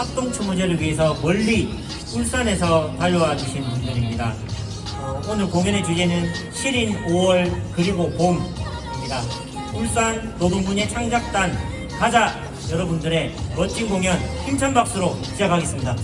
합동추모제를 위해서 멀리 울산에서 달려와 주신 분들입니다. 어, 오늘 공연의 주제는 시린 5월 그리고 봄입니다. 울산 노동군의 창작단 가자 여러분들의 멋진 공연 힘찬 박수로 시작하겠습니다.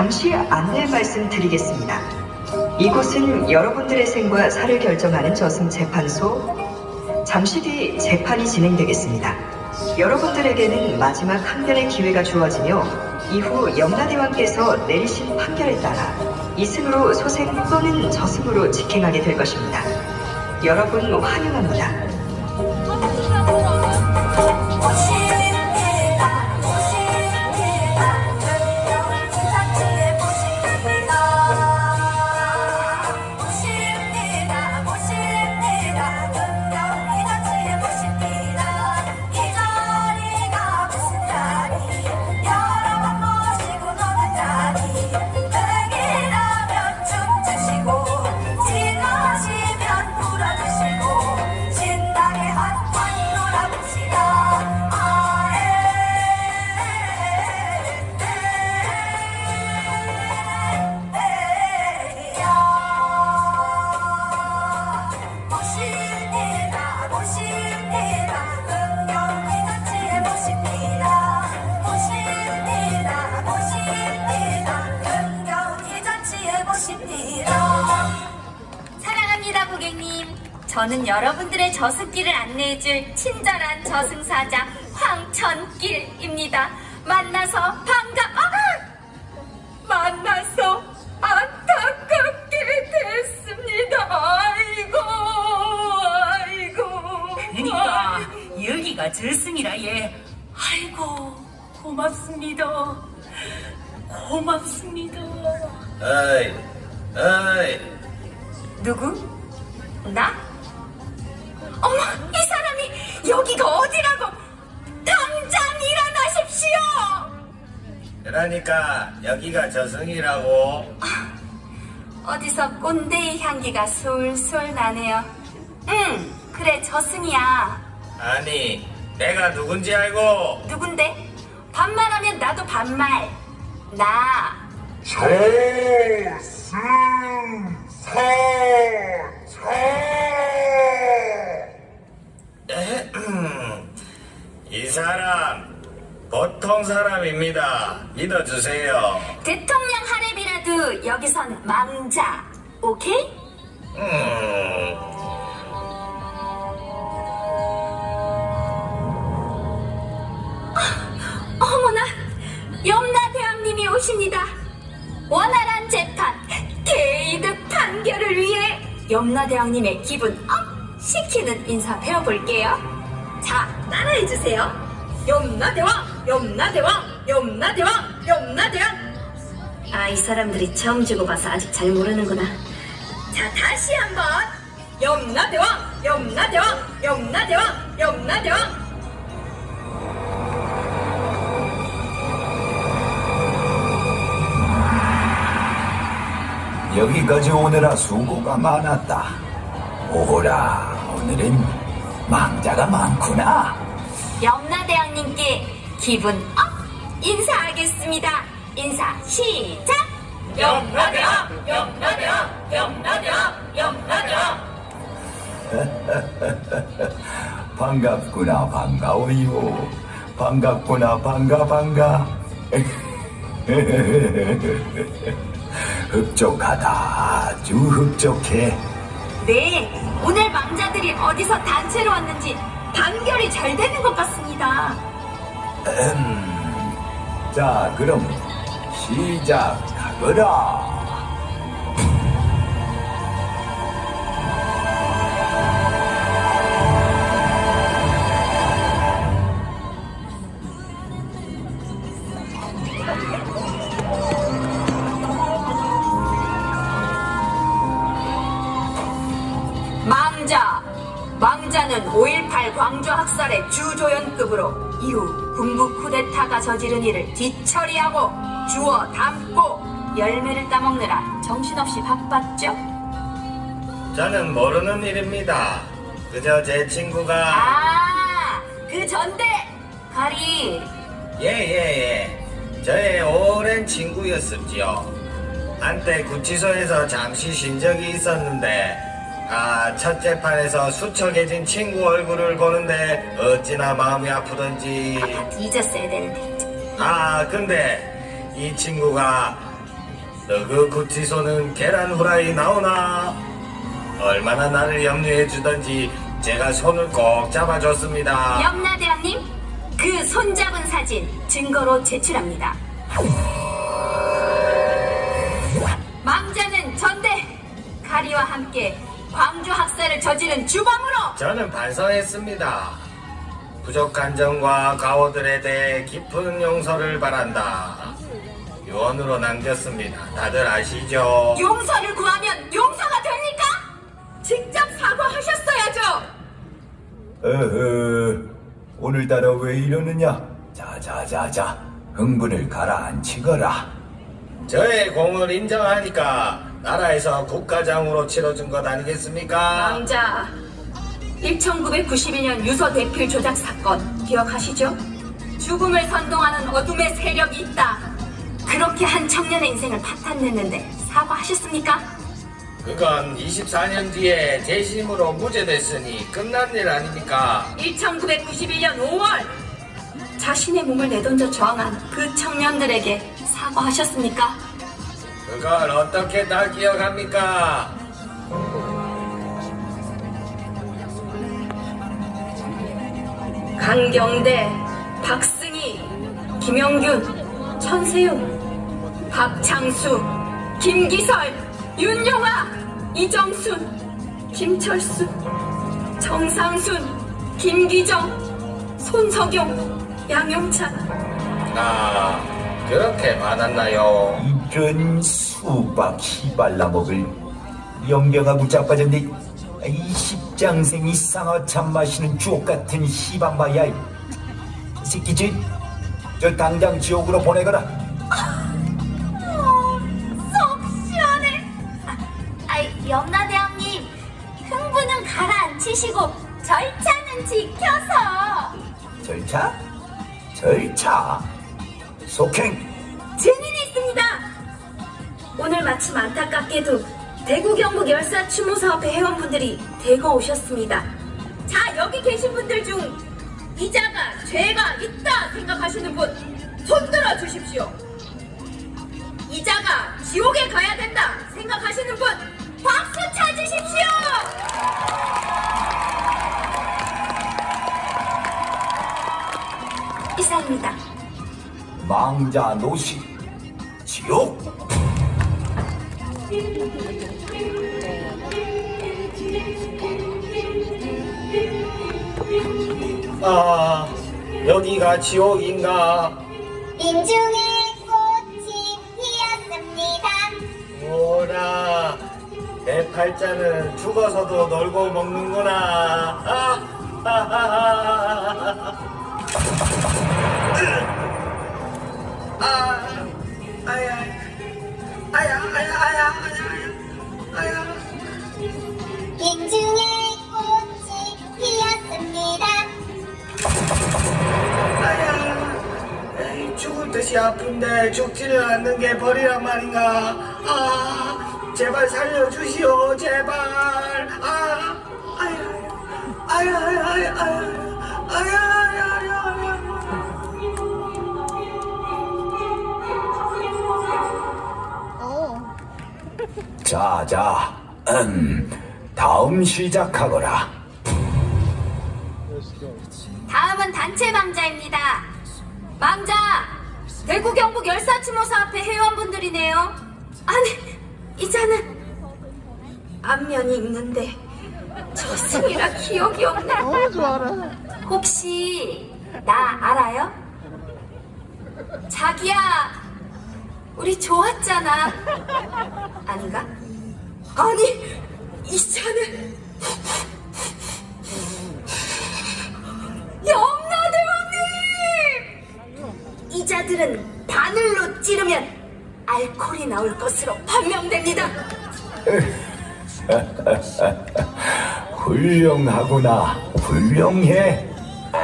잠시 안내 말씀드리겠습니다. 이곳은 여러분들의 생과 사를 결정하는 저승재판소. 잠시 뒤 재판이 진행되겠습니다. 여러분들에게는 마지막 한 변의 기회가 주어지며 이후 염라대왕께서 내리신 판결에 따라 이승으로 소생 또는 저승으로 직행하게 될 것입니다. 여러분 환영합니다. 저는 여러분들의 저승길을 안내해줄 친절한 저승사자 황천길입니다. 만나서 반가, 아! 만나서 안타깝게 됐습니다. 아이고, 아이고. 그러니까 여기가 저승이라 예. 아이고 고맙습니다. 고맙습니다. 어이, 어이, 누구? 나? 어디라고? 당장 일어나십시오! 그러니까 여기가 저승이라고. 어디서 꼰대의 향기가 솔솔 나네요. 응, 그래, 저승이야. 아니, 내가 누군지 알고 누군데? 반말하면 나도 반말. 나. 이 사람 보통 사람입니다. 믿어주세요. 대통령 하랩이라도 여기선 망자. 오케이? 음, 어머나, 염라 대왕님이 오십니다. 원활한 재판, 개이득 판결을 위해 염라 대왕님의 기분 업 시키는 인사 배워볼게요. 자, 따라해주세요. 염라대왕, 염라대왕, 염라대왕, 염라대왕. 아, 이 사람들이 처음 주고 봐서 아직 잘 모르는구나. 자, 다시 한번. 염라대왕, 염라대왕, 염라대왕, 염라대왕. 여기까지 오느라 수고가 많았다. 오호라, 오늘은 망자가 많구나. 염라대왕님께 기분 업 인사하겠습니다. 인사 시작. 염라대왕, 염라대왕, 염라대왕, 염라대왕. 반갑구나, 반가워요. 반갑구나, 반가, 반가. 흡족하다, 아주 흡족해. 네, 오늘 망자들이 어디서 단체로 왔는지 단결이 잘 되는 것 같습니다. 자, 그럼 시작하거라. 5.18 광주 학살의 주조연급으로 이후 군부 쿠데타가 저지른 일을 뒤처리하고 주워 담고 열매를 따먹느라 정신없이 바빴죠. 저는 모르는 일입니다. 그저 제 친구가 아, 그 전대 가리 예예예 저의 오랜 친구였었지요. 한때 구치소에서 잠시 쉰 적이 있었는데 아 첫째 판에서 수척해진 친구 얼굴을 보는데 어찌나 마음이 아프던지 뒤졌어야 되는데. 아 근데 이 친구가 너그 구치소는 계란 후라이 나오나 얼마나 나를 염려해 주던지 제가 손을 꼭 잡아줬습니다. 염라대왕님, 그 손잡은 사진 증거로 제출합니다. 망자는 전대 가리와 함께 광주 학살을 저지른 주범으로 저는 반성했습니다. 부족한 점과 가오들에 대해 깊은 용서를 바란다. 유언으로 남겼습니다. 다들 아시죠? 용서를 구하면 용서가 됩니까? 직접 사과하셨어야죠. 어허, 오늘따라 왜 이러느냐? 자자자자, 흥분을 가라앉히거라. 저의 공을 인정하니까 나라에서 국가장으로 치러준 것 아니겠습니까? 망자, 1991년 유서 대필 조작 사건 기억하시죠? 죽음을 선동하는 어둠의 세력이 있다. 그렇게 한 청년의 인생을 파탄냈는데 사과하셨습니까? 그건 24년 뒤에 재심으로 무죄됐으니 끝난 일 아닙니까? 1991년 5월 자신의 몸을 내던져 저항한 그 청년들에게 사과하셨습니까? 그걸 어떻게 다 기억합니까? 강경대, 박승희, 김영균, 천세윤, 박창수, 김기설, 윤용아, 이정순, 김철수, 정상순, 김기정, 손석용, 양용찬. 아, 그렇게 많았나요? 이런 수박 희발라 먹을 영경하고 자빠졌네. 이 십장생이 쌍화 참 마시는 주옥 같은 희방바야. 이 새끼 지, 저 당장 지옥으로 보내거라. 속 시원해. 아, 아이, 염라대왕님, 흥분은 가라앉히시고 절차는 지켜서 절차? 절차. 속행. 오늘 마침 안타깝게도 대구 경북 열사 추모 사업회 회원분들이 대거 오셨습니다. 자 여기 계신 분들 중 이자가 죄가 있다 생각하시는 분 손들어 주십시오. 이자가 지옥에 가야 된다 생각하시는 분 박수 쳐주십시오. 이상입니다. 망자 노시. 지옥. 아, 여기가 지옥인가? 민중의 꽃이 피었습니다. 오라, 내 팔자는 죽어서도 놀고 먹는구나. 아, 아, 아, 아, 벌이란 말인가? 아, 제발 살려주시오, 제발. 아, 아야, 아야, 아야, 아야, 아야, 아야, 아야, 아야, 아야. 자 자. 음, 다음 시작하거라. 다음은 단체 망자입니다. 망자! 대구 경북 열사추모사업회 회원분들이네요. 아니, 이자는 안면이 있는데 저승이라 기억이 없네. 혹시 나 알아요? 자기야, 우리 좋았잖아. 아닌가? 아니, 이자는 환자들은 바늘로 찌르면 알코올이 나올 것으로 판명됩니다. 훌륭하구나. 훌륭해.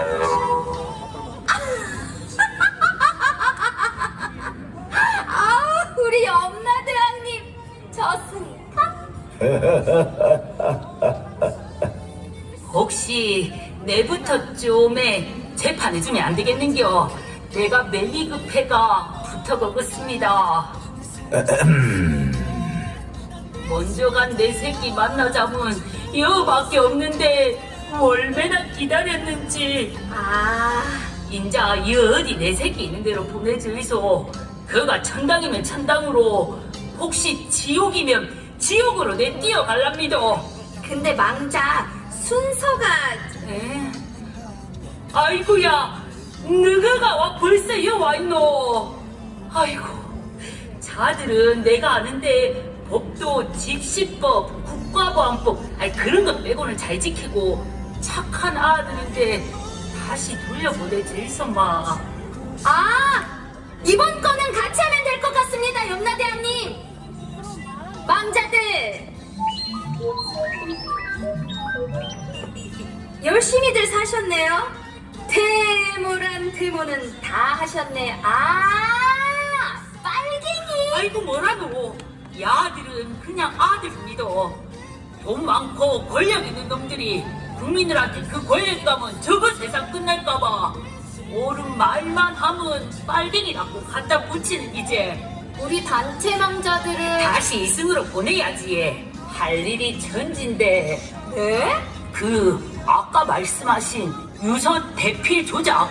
아, 우리 엄마 대왕님 졌습니까? 혹시 내부터 좀에 재판해주면 안 되겠는겨? 내가 멜리급해가 붙어보겠습니다. 먼저 간 내 새끼 만나자면 여밖에 없는데 얼마나 기다렸는지 아, 인자 이 어디 내 새끼 있는 대로 보내주이소 그가 천당이면 천당으로 혹시 지옥이면 지옥으로 내 뛰어갈랍니다 근데 망자 순서가 에? 아이고야 너가 와 벌써 여 와있노? 아이고 자들은 내가 아는데 법도 집시법 국가보안법 아니 그런 것 빼고는 잘 지키고 착한 아들인데 다시 돌려보내질서마. 아 이번 거는 같이 하면 될 것 같습니다 염라대왕님. 망자들. 열심히들 사셨네요 태모란 태모는 다 하셨네. 아 빨갱이. 아이고 뭐라노 야들은 그냥 아들 믿어 돈 많고 권력 있는 놈들이 국민들한테 그 권력 가면 저거 세상 끝날까봐. 옳은 말만 하면 빨갱이라고 갖다 붙이는 이제. 우리 단체 망자들은 다시 이승으로 보내야지 할 일이 천진데. 네? 그 아까 말씀하신 유서 대필 조작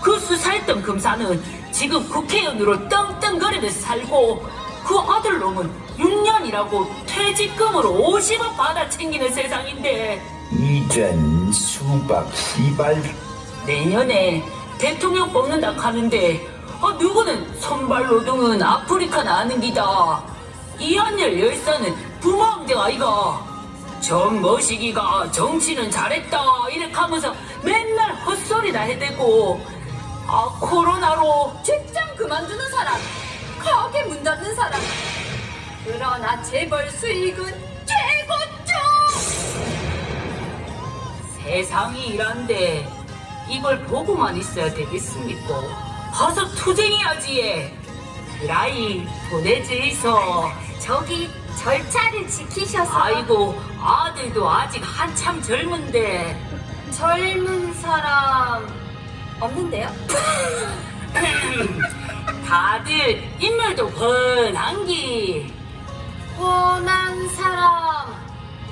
그 수사했던 금사는 지금 국회의원으로 떵떵거리면서 살고 그 아들놈은 6년이라고 퇴직금으로 50원 받아 챙기는 세상인데. 이젠 수박 시발. 내년에 대통령 뽑는다 하는데 아, 누구는 선발 노동은 아프리카 나는 기다. 이한열 열사는 부모항대 아이가 정머시기가 정치는 잘했다 이렇게 하면서 맨날 헛소리나 해대고 아 코로나로 직장 그만두는 사람 가게 문 닫는 사람 그러나 재벌 수익은 최고죠 세상이 이란데 이걸 보고만 있어야 되겠습니까? 가서 투쟁해야지. 그라이 보내주이소. 저기 절차를 지키셔서 아이고 아들도 아직 한참 젊은데 젊은 사람 없는데요? 다들 인물도 훤한기. 뻔한 사람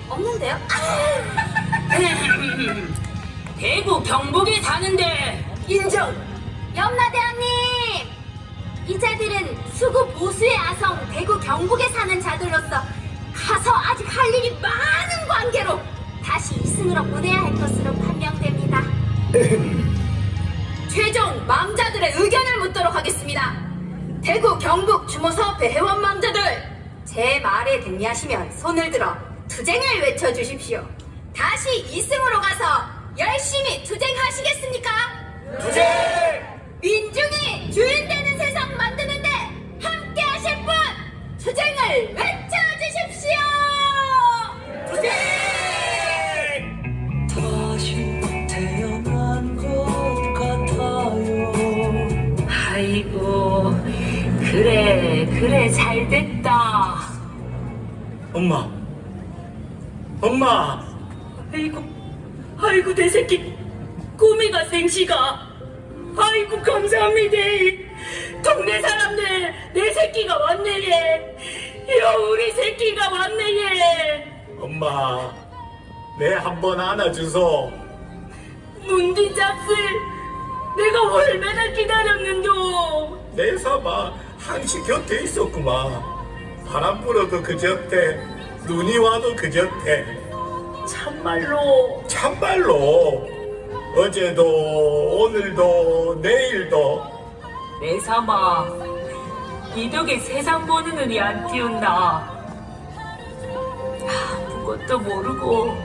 없는데요? 대구 경북에 사는데 인정! 염라대왕님! 이 자들은 수구 보수의 아성 대구 경북에 사는 자들로서 가서 아직 할 일이 많은 관계로 다시 이승으로 보내야 할 것으로 판명됩니다. 최종 망자들의 의견을 묻도록 하겠습니다. 대구 경북 주모사업회 회원 망자들 제 말에 동의하시면 손을 들어 투쟁을 외쳐주십시오. 다시 이승으로 가서 열심히 투쟁하시겠습니까? 투쟁! 민중이 주인 되는 세상 만드는데 함께 하실 분 투쟁을 외쳐주십시오! 투쟁! 다시 태어난 것 같아요. 아이고 그래 그래 잘 됐다. 엄마, 엄마, 아이고, 아이고, 내 새끼, 꼬미가 생시가. 새끼가 왔네, 예. 엄마, 내 한 번 안아주소. 문디 잡슬, 내가 얼마나 기다렸는도. 내 사마 항시 곁에 있었구만. 바람 불어도 그 곁에, 눈이 와도 그 곁에. 참말로. 참말로 어제도 오늘도 내일도 내 삼아, 이 덕에 세상 보는 눈이 안 띄었나. 아무것도 모르고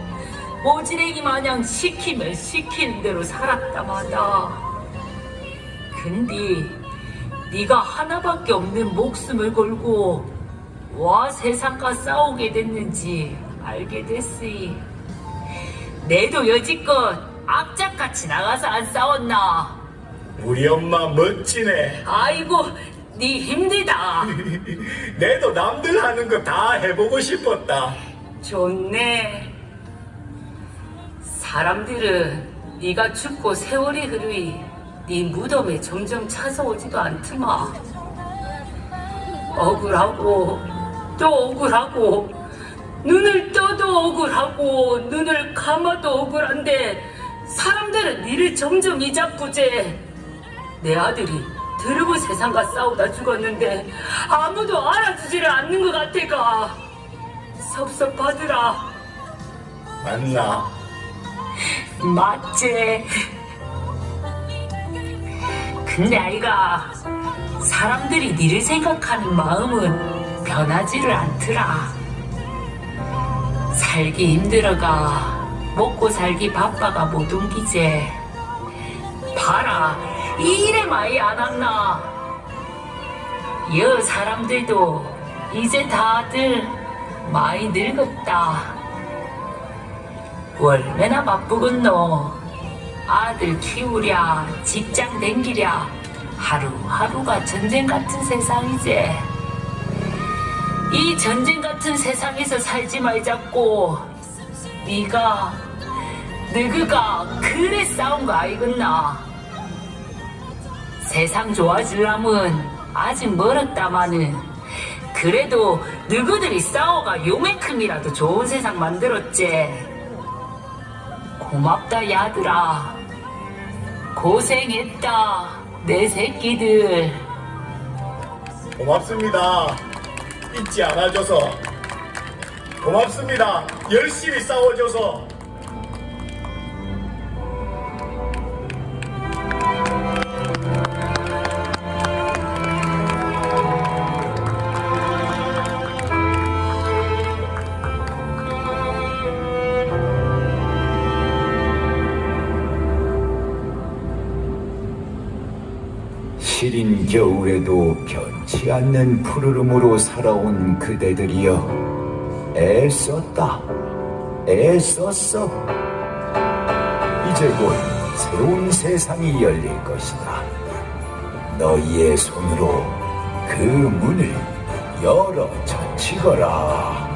모지레기 마냥 시키면 시키는 대로 살았다 마다. 근데 네가 하나밖에 없는 목숨을 걸고 와 세상과 싸우게 됐는지 알게 됐으이. 내도 여지껏 악착같이 나가서 안 싸웠나? 우리 엄마 멋지네. 아이고, 네 힘들다. 내도 남들 하는 거 다 해보고 싶었다. 좋네. 사람들은 네가 죽고 세월이 흐르이 네 무덤에 점점 찾아오지도 않더마. 억울하고 또 억울하고 눈을 떠도 억울하고 눈을 감아도 억울한데 사람들은 니를 점점 이잡구제. 내 아들이 드르브 세상과 싸우다 죽었는데 아무도 알아주지를 않는 것 같아가. 섭섭하더라. 맞나? 맞지? 근데 아이가 사람들이 니를 생각하는 마음은 변하지를 않더라. 살기 힘들어가 먹고 살기 바빠가 못 옮기제. 봐라 이 일에 많이 안 왔나? 여 사람들도 이제 다들 많이 늙었다. 얼마나 바쁘겠노. 아들 키우랴, 직장 댕기랴, 하루하루가 전쟁 같은 세상이지. 이 전쟁 같은 세상에서 살지 말자고, 네가, 너그가 그래 싸운 거 아이겠나. 세상 좋아지려면 아직 멀었다마는, 그래도 너희들이 싸워가 요만큼이라도 좋은 세상 만들었지. 고맙다 야들아 고생했다 내 새끼들 고맙습니다. 잊지 않아줘서. 고맙습니다. 열심히 싸워줘서. 겨울에도 변치 않는 푸르름으로 살아온 그대들이여 애썼다 애썼어. 이제 곧 새로운 세상이 열릴 것이다. 너희의 손으로 그 문을 열어 젖히거라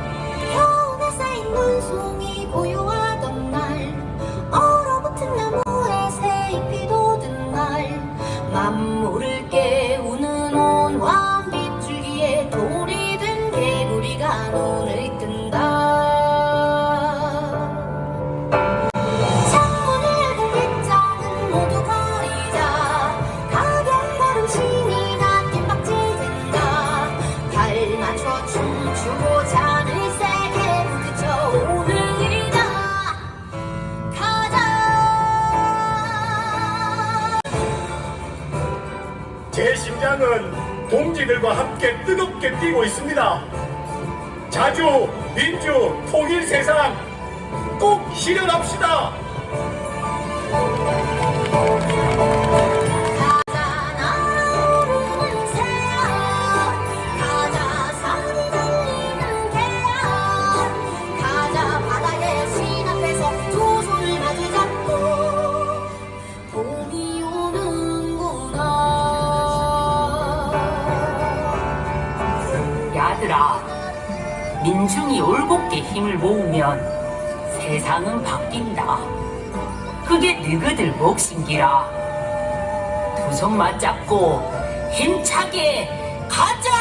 있습니다. 자주, 민주, 통일 세상 꼭 실현합시다. 민중이 올곧게 힘을 모으면 세상은 바뀐다. 그게 너희들 몫인기라. 두 손 맞잡고 힘차게 가자